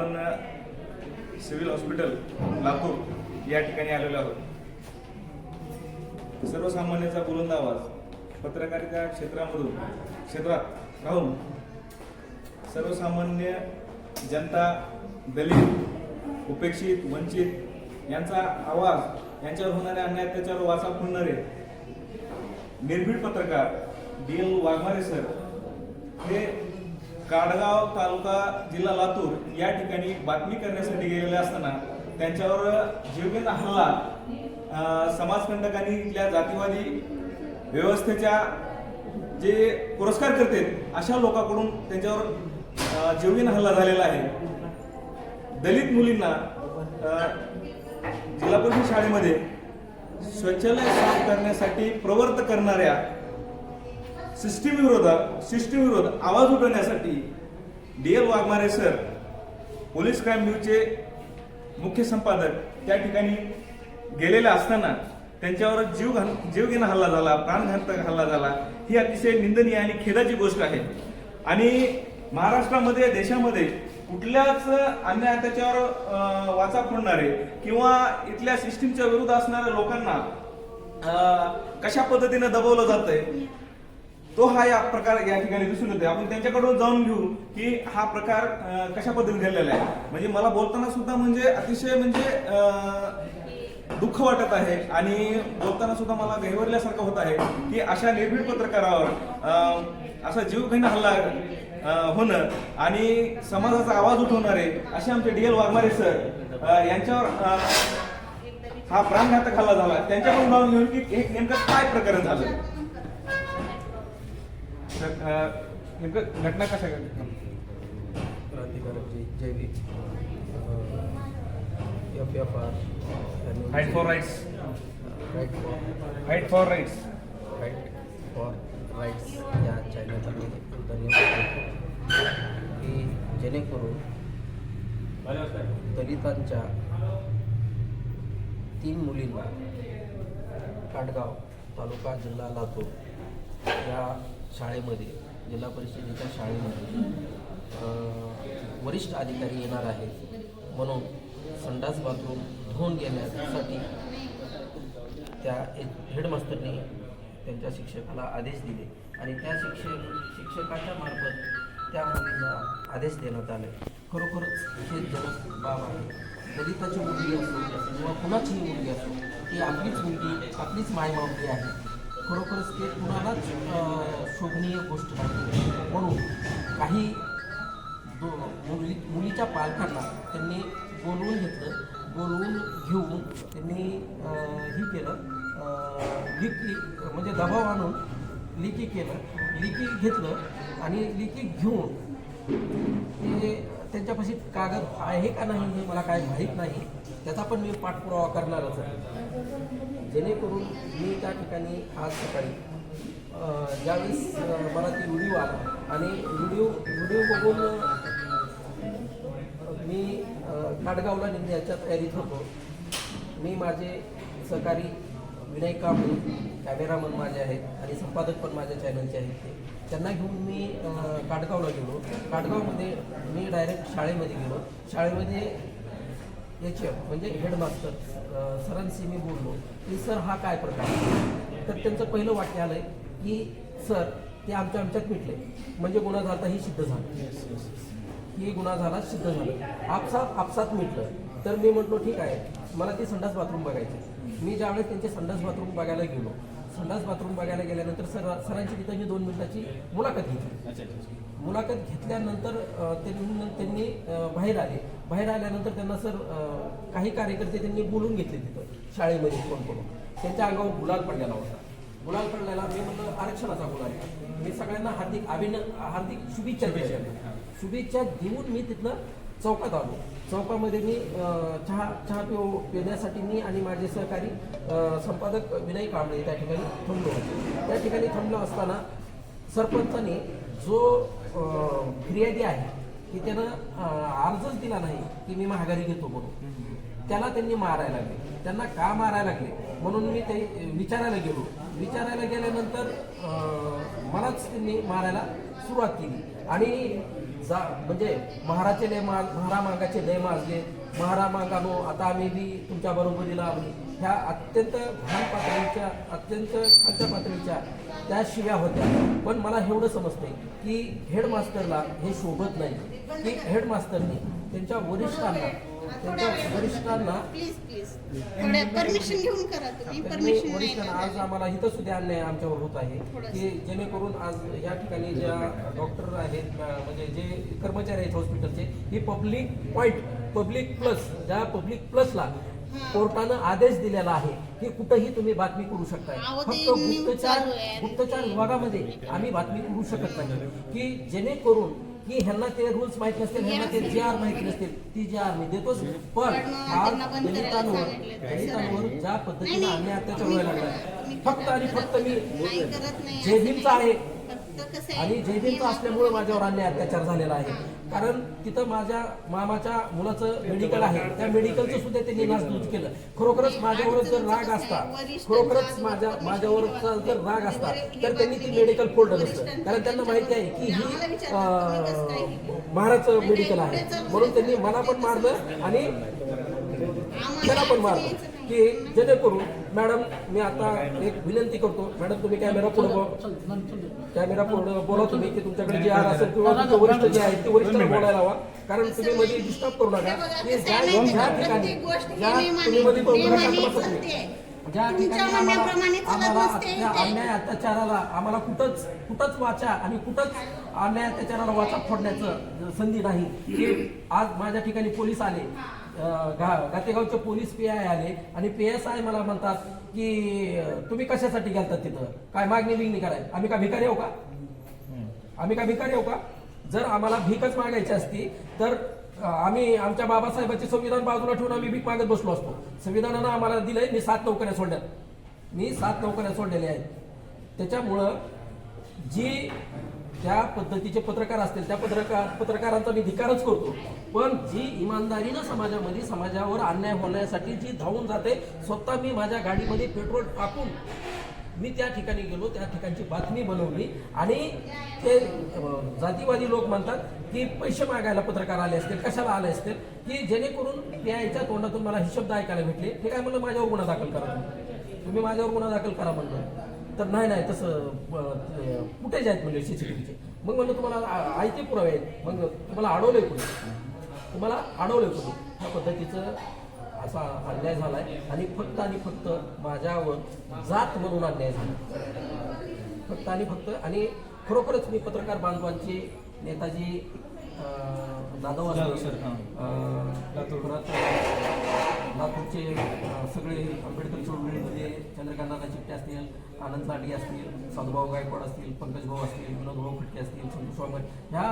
आपण civil hospital Latur या ठिकाणी आलेलो आहोत. सर्वसामान्याचा बुलंद आवाज पत्रकारिता क्षेत्रामधून क्षेत्रात राहून सर्वसामान्य जनता दलित उपेक्षित वंचित यांचा आवाज यांच्यावर होणाऱ्या अन्याय त्याच्यावर वाचा फुलणारे निर्भीड पत्रकार डी एल वाघमारे सर हे काडगाव तालुका जिल्हा लातूर या ठिकाणी बातमी करण्यासाठी गेलेले असताना त्यांच्यावर जीवघेण हल्ला समाजखंडकांनी समाजकंटकांनी इथल्या जातीवादी व्यवस्थेच्या जे पुरस्कार करते अशा लोकांकडून त्यांच्यावर अं, जीवघेण हल्ला झालेला आहे. दलित मुलींना जिल्हा परिषद शाळेमध्ये स्वच्छालय साफ करण्यासाठी प्रवर्त करणाऱ्या सिस्टीम विरोधात सिस्टीम विरोध आवाज उठवण्यासाठी D L Waghmare sir police crime न्यूजचे मुख्य संपादक त्या ठिकाणी गेलेले असताना त्यांच्यावर जीव घाल जीवघेणा हल्ला झाला प्राणघातक हल्ला झाला ही अतिशय निंदनीय आणि खेदाची गोष्ट आहे. आणि महाराष्ट्रामध्ये देशामध्ये कुठल्याच अन्याय त्याच्यावर वाचा फोडणारे किंवा इथल्या सिस्टीमच्या विरुद्ध असणाऱ्या लोकांना कशा पद्धतीने दबवलं जातंय? तो हा या प्रकार या ठिकाणी दिसून येतोय. आपण त्यांच्याकडून जाऊन घेऊ की हा प्रकार अं, कशा पद्धतीने घडलेला आहे. म्हणजे मला बोलताना सुद्धा म्हणजे अतिशय म्हणजे अं, दुःख वाटत आहे आणि बोलताना सुद्धा मला गहिवरल्यासारखं होत आहे की अशा निर्भीड पत्रकारावर अं, असा जीवघेणा हल्ला अं, होणं आणि समाजाचा आवाज उठवणारे असे आमचे डी एल वाघमारे सर अं, यांच्यावर अं, हा प्राणघातक हल्ला झाला. त्यांच्याकडून जाऊन घेऊन की हे नेमकं काय प्रकरण झालं? तर, नेमकं घटना कशा क्रांतिकारकजी जैविक F F R fight for rights right for fight for rights fight for rights या चॅनलला मी धन्यवाद देतो की जेणेकरून दलितांच्या तीन मुलींना काटगाव तालुका जिल्हा लातूर शाळेमध्ये जिल्हा परिषदेच्या शाळेमध्ये वरिष्ठ अधिकारी येणार आहेत. म्हणून संडास बाथरूम धुवून घेण्यासाठी त्या एक त्यांच्या शिक्षकाला आदेश दिले आणि त्या शिक्षक शिक्षकाच्या मार्फत त्या मुलींना आदेश देण्यात आले. खरोखरच हे जनक बाब आहे. दलिताची मुलगी असो किंवा कुणाचीही मुलगी असो ती आपलीच मुलगी आपलीच मायमावली आहे. खरोखरच ते कुणालाच शोभनीय गोष्ट नाही. म्हणून काही दो मुली मुलीच्या पालकांना त्यांनी बोलवून घेतलं बोलवून घेऊन त्यांनी हे केलं अं, लिखी म्हणजे दबाव आणून लिखी केलं लिखी घेतलं आणि लिखी घेऊन ते त्यांच्यापाशी कागद आहे का नाही हे मला काय माहीत नाही. त्याचा पण मी पाठपुरावा करणारच आहे. जेणेकरून मी त्या ठिकाणी आज सकाळी ज्यावेळेस मला ती व्हिडिओ आला आणि व्हिडिओ व्हिडिओ बघून मी अं, काटगावला निघण्याच्या तयारीत होतो. मी माझे सहकारी विनायका कांबळे कॅमेरामन माझे आहेत आणि संपादक पण माझ्या चॅनलचे आहेत ते. त्यांना घेऊन मी काटगावला गेलो. काटगावमध्ये मी डायरेक्ट शाळेमध्ये गेलो. शाळेमध्ये याचे म्हणजे हेडमास्टर सरांशी मी बोललो. की सर हा काय प्रकार आहे? तर त्यांचं पहिलं वाक्य आलं की सर ते आमच्या आमच्यात मिटले. म्हणजे गुन्हा झाला ही सिद्ध झालं. ही गुन्हा झाला सिद्ध झालं. आपसात आपसात मिटलं. तर मी म्हटलो ठीक आहे. मला ती संडास बाथरूम बघायची मी ज्यावेळेस त्यांचे संडास बाथरूम बघायला गेलो संडास बाथरूम बघायला गेल्यानंतर सर सरांची तिथं मी दोन मिनिटाची मुलाखत घेतली. मुलाखत घेतल्यानंतर त्यांनी बाहेर आले. बाहेर आल्यानंतर त्यांना सर काही कार्यकर्ते त्यांनी बोलून घेतले तिथं शाळेमध्ये फोन करून. त्यांच्या अंगावर गुलाल पडलेला होता. गुलाल पडलेला मी म्हटलं आरक्षणाचा गुलाल मी सगळ्यांना हार्दिक अभिन हार्दिक शुभेच्छा शुभेच्छा देऊन मी तिथनं चौकात आलो. चौकामध्ये मी चहा चहा पिऊ पिण्यासाठी मी आणि माझे सहकारी संपादक विनय कांबळे त्या ठिकाणी थांबलो होतो. त्या ठिकाणी थांबलो असताना सरपंचाने जो फिर्यादी आहे की त्यानं अर्जच दिला नाही की मी माघारी घेतो म्हणून. त्याला त्यांनी मारायला लागले. त्यांना का मारायला लागले? म्हणून मी ते विचारायला गेलो. विचारायला गेल्यानंतर मलाच त्यांनी मारायला सुरुवात केली. आणि जा म्हणजे महाराचे लय माग महारा मागाचे लय माजले महारा मागानो आता आम्ही बी तुमच्या बरोबरीला आम्ही ह्या अत्यंत घाण पातळीच्या अत्यंत खालच्या पातळीच्या त्या शिव्या होत्या. पण मला एवढं समजते की हेडमास्टरला हे शोभत नाही. की हेडमास्टरनी त्यांच्या वरिष्ठांना वरिष्ठांना प्लीज प्लीज थोडं परमिशन घेऊन करा तुम्ही त्यांनी परमिशन नाही वरिष्ठांना आज? आम्हाला इथं सुद्धा अन्याय आमच्यावर होत आहे. की जेणेकरून आज या ठिकाणी ज्या डॉक्टर आहेत म्हणजे जे कर्मचारी आहेत हॉस्पिटलचे ही पब्लिक पॉईंट पब्लिक प्लस ज्या पब्लिक प्लसला कोर्टानं आदेश दिलेला आहे की कुठंही तुम्ही बातमी करू शकताय फक्त गुप्तचार. गुप्तचार विभागामध्ये आम्ही बातमी करू शकत नाही की जेणेकरून की ह्यांना ते रूल्स माहीत नसतील ह्यांना ते जी आर माहिती नसतील ती जी आर मी देतोच. पण आज करायला दलितांवर ज्या पद्धतीने. अन्याय अत्याचार व्हायला लागला फक्त आणि फक्त मी नाही. करत नाही. जय असं भीमचा आहे, आणि नियम असल्यामुळे माझ्यावर अन्याय अत्याचार झालेला आहे. कारण तिथं माझ्या मामाच्या मुलाचं मेडिकल आहे. त्या मेडिकलचं सुद्धा त्यांनी नासधूस केलं. खरोखरच माझ्यावर जर राग असता खरोखरच माझ्या माझ्यावर जर राग असता तर त्यांनी ती मेडिकल फोडलं नसतं कारण त्यांना माहिती आहे की ही अं, महाराजचं मेडिकल आहे. म्हणून त्यांनी मला पण मारलं आणि त्याला पण मारलं की जेणेकरून मॅडम मी आता एक विनंती करतो. मॅडम तुम्ही कॅमेरा पुढे कॅमेरा पुढे बोला तुम्ही की तुमच्याकडे जे आर असेल किंवा तुमचे वरिष्ठ जे आहेत ते वरिष्ठांना बोलायला हवा कारण तुम्ही मध्ये डिस्टर्ब करू नका. ज्या ठिकाणी ज्या तुम्ही मध्ये बसत. ज्या ठिकाणी आम्हाला. अन्याय अत्याचाराला आम्हाला कुठंच कुठंच वाचा आणि कुठंच अन्याय अत्याचाराला वाचा फोडण्याचं संधी नाही. की आज माझ्या ठिकाणी पोलीस आले. गातेगावचे पोलीस पी आय आले आणि पी एस आय मला म्हणतात की तुम्ही कशासाठी गेलतात तिथं? काय मागणी बिगणी कराय? आम्ही का भिकारी येऊ का? आम्ही का भिकारी येऊ का? जर आम्हाला भीकच मागायची असती तर आम्ही आमच्या बाबासाहेबांचे संविधान बाजूला ठेवून आम्ही भीक मागत बसलो असतो. संविधानानं आम्हाला दिलंय मी सात नोकऱ्या सोडल्यात. मी सात नोकऱ्या सोडलेल्या आहेत. त्याच्यामुळं जी त्या पद्धतीचे पत्रकार असतील त्या पत्रकार पत्रकारांचा मी धिकारच करतो. पण जी इमानदारीनं समाजामध्ये समाजावर अन्याय होण्यासाठी जी धावून जाते स्वतः मी माझ्या गाडीमध्ये पेट्रोल टाकून मी त्या ठिकाणी गेलो त्या ठिकाणची बातमी बनवली. आणि ते जातीवादी लोक म्हणतात की पैसे मागायला पत्रकार आले असतील कशाला आले असतील की जेणेकरून त्याच्या तोंडातून मला हे शब्द ऐकायला भेटले. हे काय म्हणलं? माझ्यावर गुन्हा दाखल करा तुम्ही. तुम्ही माझ्यावर गुन्हा दाखल करा म्हणलं. तर नाही नाही तसं कुठे आहेत म्हणजे सीसीटीव्हीचे मग म्हणलं तुम्हाला आयते पुरावे आहेत. मग तुम्हाला अडवलंय कुठे तुम्हाला अडवलंय कुठे ह्या पद्धतीचं असा अन्याय झालाय आणि फक्त आणि फक्त माझ्यावर जात म्हणून अन्याय झाला. फक्त आणि फक्त आणि खरोखरच मी पत्रकार बांधवांचे नेताजी असतील, सर, हां. सगळे आंबेडकर चळवळीमध्ये चंद्रकांतदादा चिट्टे असतील आनंद लांडगे असतील साधुभाऊ गायकवाड असतील पंकज भाऊ असतील विनोदभाऊ खटके असतील संतोष वाघमारे ह्या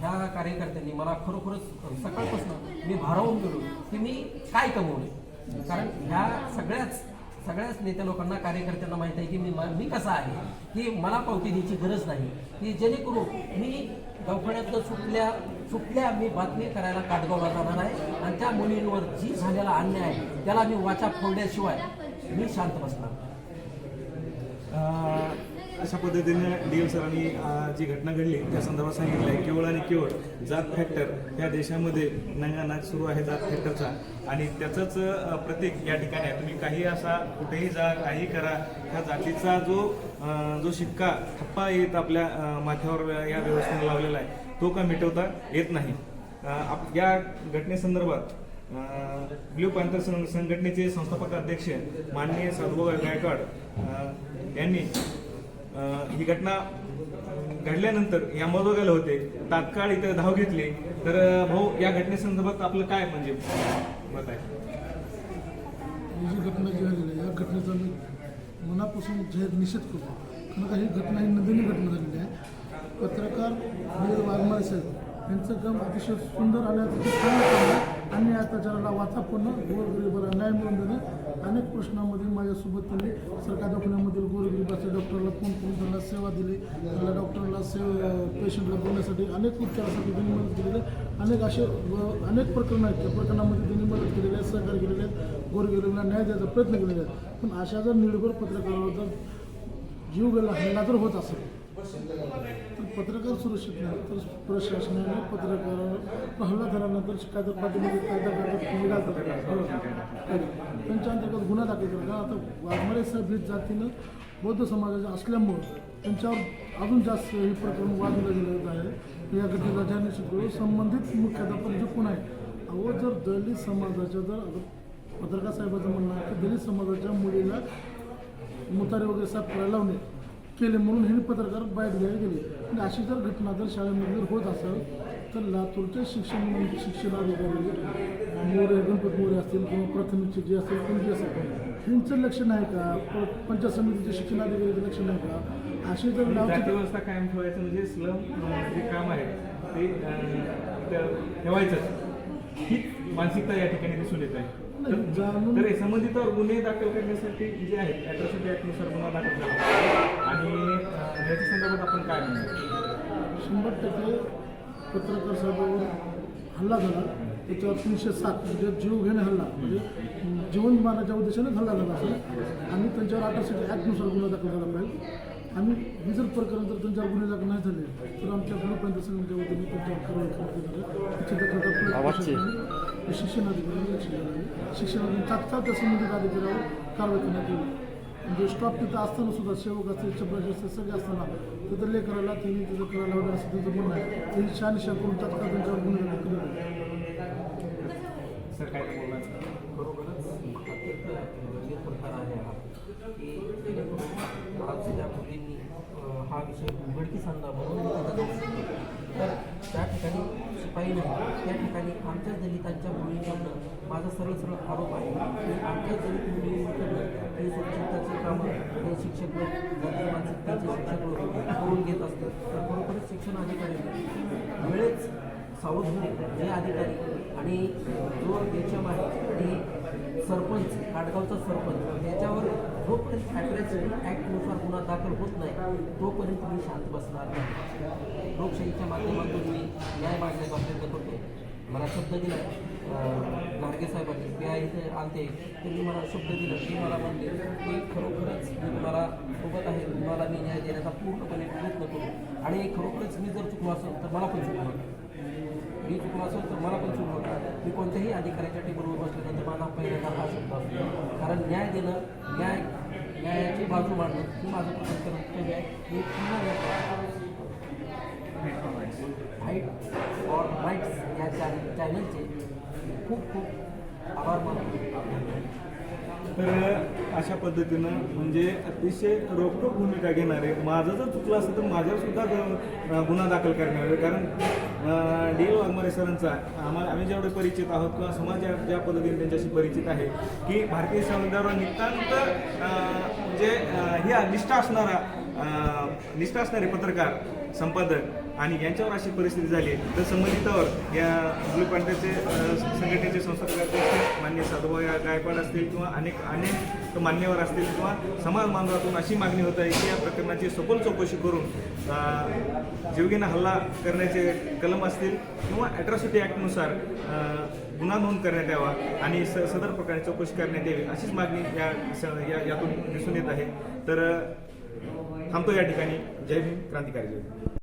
ह्या कार्यकर्त्यांनी मला खरोखरच सकाळपासून मी भारावून गेलो की मी काय कमवले कारण ह्या सगळ्याच सगळ्याच नेत्या लोकांना कार्यकर्त्यांना माहीत आहे की मी मी कसा आहे की मला पावती द्यायची गरज नाही की जेणेकरून मी दवाखान्यातनं सुटल्या सुटल्या मी बातमी करायला काटगावला जाणार आहे. आणि त्या मुलींवर जी झालेला अन्याय आहे त्याला मी वाचा फोडल्याशिवाय मी शांत बसणार. अशा पद्धतीने डी एम सरांनी जी घटना घडली त्या संदर्भात सांगितलं आहे. केवळ आणि केवळ जात फॅक्टर या देशामध्ये नंगानाच सुरू आहे जात फॅक्टरचा आणि त्याचंच प्रतीक या ठिकाणी आहे. तुम्ही काही असा कुठेही जा काही करा ह्या जातीचा जो जो शिक्का ठप्पा येत आपल्या माथ्यावर या व्यवस्थेने लावलेला आहे तो का मिटवता येत नाही? आप- या घटनेसंदर्भात ब्ल्यू पॅन्थर संघटनेचे संस्थापक अध्यक्ष माननीय साधुभाऊ गायकवाड यांनी ही घटना घडल्यानंतर या मदोगाला होते. तात्काळ इथं धाव घेतली. तर भाऊ या घटनेसंदर्भात आपलं काय म्हणजे मत आहे? ही जी घटना जी झालेली आहे या घटनेचा मी मनापासून जाहीर निषेध करतो कारण का ही घटना ही नवीन घटना झालेली आहे. पत्रकार विजय वाघमारे साहेब यांचं काम अतिशय सुंदर आणि अतिशय चांगलं काम आहे. आणि वाचा पूर्ण गोरगरिबाला न्याय मिळवून देणं अनेक प्रश्नामध्ये माझ्यासोबत त्यांनी सरकार दवाखान्यामधील गोरगरिबाच्या डॉक्टरला फोन करून त्यांना सेवा दिली. त्यांना डॉक्टरला सेवा पेशंटला बोलण्यासाठी अनेक उपचारासाठी त्यांनी मदत केलेली. आहे अनेक असे व अनेक प्रकरणं आहेत. त्या प्रकरणामध्ये त्यांनी मदत केलेली आहे सहकार्य केलेले आहेत. गोरगरिबांना न्याय द्यायचा प्रयत्न केलेला आहे. पण अशा जर निर्भर पत्रकारावर जर जीव गेला हल्ला जर होत असेल तर पत्रकार सुरक्षित नाही. तर प्रशासनाने पत्रकारावर हल्ला झाल्यानंतर शिकायचं पाठीमध्ये कायदा करतात त्यांच्या अंतर्गत गुन्हा दाखल करतात आता वाघमारे साहेब जातीनं बौद्ध समाजाच्या असल्यामुळं त्यांच्यावर अजून जास्त हे प्रकरण वाजवलं गेलं आहे. या घटनेचा ज्या निश्चित संबंधित मुख्याध्यापक जे कोण आहे अहो जर दलित समाजाच्या जर पत्रकार साहेबाचं म्हणणं आहे की दलित समाजाच्या मुलीला मुतारे वगैरे साफ करायला लावणे केले म्हणून हे पत्रकार बाहेर घ्यायला गेले. आणि अशी जर घटना जर शाळेमध्ये होत असेल तर लातूरच्या शिक्षण शिक्षणाधिकारी मोरे गणपत मोरे असतील किंवा प्राथमिकचे जे असतील कोणते असेल ह्यांचं लक्ष नाही का? पंचायत समितीचे शिक्षणाधिकाऱ्याचं लक्ष नाही का? अशी जर नावची व्यवस्था कायम ठेवायचं म्हणजे स्लम जे काम आहे ते ठेवायचंच. ही मानसिकता या ठिकाणी दिसून येत आहे. तर संबंधितावर गुन्हे दाखल करण्यासाठी जे आहेत ॲट्रॉसिटी ॲक्टनुसार गुन्हा दाखल झाला आणि याच्या संदर्भात आपण काय म्हणतो शंभर टक्के पत्रकार साहेबावर हल्ला झाला. त्याच्यावर तीनशे सात म्हणजे जीव घेणे हल्ला म्हणजे जीवन मारण्याच्या उद्देशाने हल्ला झाला असेल आणि त्यांच्यावर अठराशे ॲक्टनुसार गुन्हा दाखल झाला पाहिजे आणि हे जर प्रकरण जर त्यांच्यावर गुन्हे दाखल नाही झाले तर आमच्या ग्रुप संघाच्या वतीने त्यांच्यावर कारवाई करण्यात येणार प्रशासनाने शिक्षणाधिकारी लक्ष द्यायला हवे. शिक्षणाधिकारी तात्काळ त्या संबंधित अधिकाऱ्यावर कारवाई करण्यात येईल. म्हणजे स्टॉप तिथं असताना सुद्धा सेवक असतील चपराशी असतील सगळे असताना तिथं लेकराला त्यांनी तिथं करायला वगैरे असं त्यांचं म्हणणं आहे. त्यांनी शहानिशा करून तत्काळ त्यांच्यावर गुन्हे दाखल केले. सर काय म्हणजे हा. आज त्या मुलींनी हा विषय उघडकीस आणला म्हणून तर त्या ठिकाणी शिपाई नाही. त्या ठिकाणी आमच्या दलितांच्या मुलींकडनं माझा सरळ सरळ आरोप आहे. की आमच्या दलित मुलींकडनं हे शिक्षकाचे कामं हे शिक्षक लोक जाती मानसिकतेचे शिक्षक लोक करून घेत असतात. तर बरोबरच शिक्षण अधिकारी वेळेच सावध होऊन जे अधिकारी. आणि जो एच एम आहे आणि सरपंच काडगावचा सरपंच याच्यावर जोपर्यंत ॲट्रॅसिटी ॲक्टनुसार गुन्हा दाखल होत नाही तोपर्यंत मी शांत बसणार नाही. लोकशाहीच्या माध्यमातून मी न्याय मागण्याचा प्रयत्न करतो मला शब्द दिला. गाडगे साहेबांनी मी इथे आलते त्यांनी मला शब्द दिला की मला म्हणले की खरोखरच मी तुम्हाला सोबत आहे तुम्हाला मी न्याय देण्याचा पूर्णपणे प्रयत्न करू. आणि खरोखरच मी जर चुकलो असेल तर मला पण चुकलो मी चुकलो असेल तर मला पण चूक होणार मी कोणत्याही अधिकाऱ्याच्या टेबलवर बसल्यानंतर माझा पहिल्यांदा हा शब्द असतो. कारण न्याय देणं न्याय न्यायाची बाजू मांडणं ही माझं प्रथम कर्तव्य आहे. मी पुन्हा फाईट ऑर राईट्स या चॅनल चॅनलचे खूप खूप आभार मानतो तर अशा पद्धतीनं म्हणजे अतिशय रोखोक भूमिका घेणारे माझं जर चुकलं असतं तर माझ्यावर सुद्धा गुन्हा दाखल करणार कारण डी एल वाघमारे सरांचा आम्हाला आम्ही जेवढे परिचित आहोत किंवा समाज ज्या पद्धतीने त्यांच्याशी परिचित आहे की भारतीय संविधानावर नितांत म्हणजे ही निष्ठा असणारा निष्ठा असणारे पत्रकार संपादक आणि यांच्यावर अशी परिस्थिती झाली तर संबंधितावर या ब्लू पॅन्टरचे संघटनेचे संस्थापक मान्य मान्य साधुभाई गायकवाड असतील किंवा अनेक अनेक मान्यवर असतील किंवा समाज बांधवातून अशी मागणी होत आहे की या प्रकरणाची सखोल चौकशी करून अं, जीवघेणा हल्ला करण्याचे कलम असतील किंवा ॲट्रॉसिटी ॲक्टनुसार गुन्हा नोंद करण्यात यावा आणि स सदर प्रकारे चौकशी करण्यात यावी अशीच मागणी या स- या यातून दिसून येत आहे. तर थांबतो या ठिकाणी. जय भीम क्रांतिकारी जय